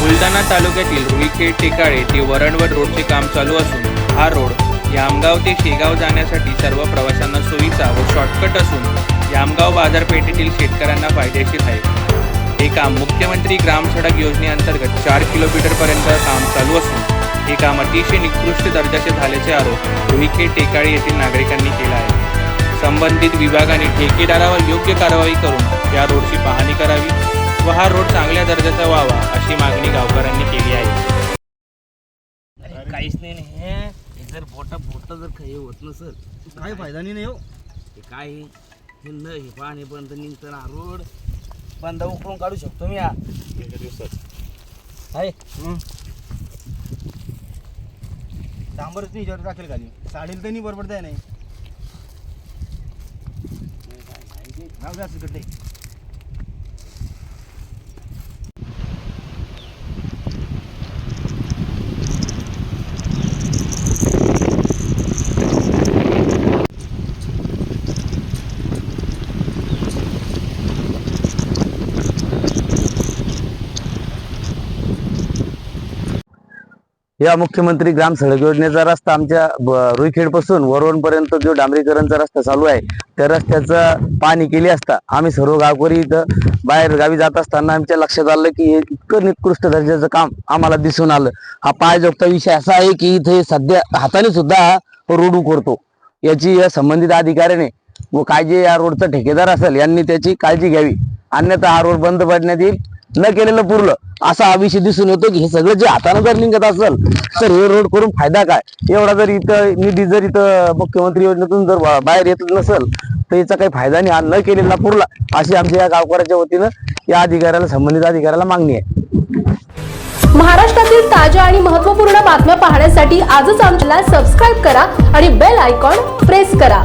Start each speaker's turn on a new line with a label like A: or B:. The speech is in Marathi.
A: बुलढाणा तालुक्यातील रुईखेड टेकाळे ते वरणवड रोडचे काम चालू असून हा रोड यामगाव ते शेगाव जाण्यासाठी सर्व प्रवाशांना सोयीचा व शॉर्टकट असून यामगाव बाजारपेठेतील शेतकऱ्यांना फायदेशीर आहे. हे काम मुख्यमंत्री ग्राम सडक योजनेअंतर्गत चार किलोमीटरपर्यंत काम चालू असून हे काम अतिशय निकृष्ट दर्जाचे झाल्याचे आरोप रुईखेड टेकाळे येथील नागरिकांनी केला आहे. संबंधित विभागाने ठेकेदारावर योग्य कारवाई करून या रोडची पाहणी करावी. हा रोड चांगल्या दर्जाचा व्हावा अशी मागणी गावकऱ्यांनी केली आहे.
B: अरे काहीच नाही ना हे हे जर बोटा बोटा जर काही होत नसल
C: काही फायदा नाही हो.
B: हे काय हे? हे न हे पाण्यापर्यंत निघतं ना रोड बंद उकळून काढू शकतो मी हा. आहे
C: डांबरच नाही याच्यावर टाकेल खाली. साडील तर नाही बरोबर द्या नाही. द्या तिकडे
D: या मुख्यमंत्री ग्राम सडक योजनेचा रस्ता आमच्या रुईखेडपासून वरवण पर्यंत जो डांबरीकरणचा रस्ता चालू आहे त्या रस्त्याचं पाणी केली असता आम्ही सर्व गावकरी इथं बाहेर गावी जात असताना आमच्या लक्षात आलं की हे इतकं निकृष्ट दर्जाचं काम आम्हाला दिसून आलं. हा पायजोगता विषय असा आहे की इथे सध्या हाताने सुद्धा हा रोड उकरतो याची या संबंधित अधिकाऱ्याने व काय जे या रोडचा ठेकेदार असेल यांनी त्याची काळजी घ्यावी. अन्यथा हा रोड बंद पडण्यात येईल. न केलेलं पुरलं. असा विषय दिसून येतो की हे सगळं जे हाताने जर निघत असेल तर हे रोड करून फायदा काय? एवढा जर इथं निधी जर इथं मुख्यमंत्री योजनेतून जर बाहेर येत नसेल तर याचा काही फायदा नाही. हा न केलेला पुरला अशी आमच्या या गावकऱ्याच्या वतीनं या अधिकाऱ्याला संबंधित अधिकाऱ्याला मागणी आहे.
E: महाराष्ट्रातील ताज्या आणि महत्त्वपूर्ण बातम्या पाहण्यासाठी आजच आमच्याला सबस्क्राईब करा आणि बेल आयकॉन प्रेस करा.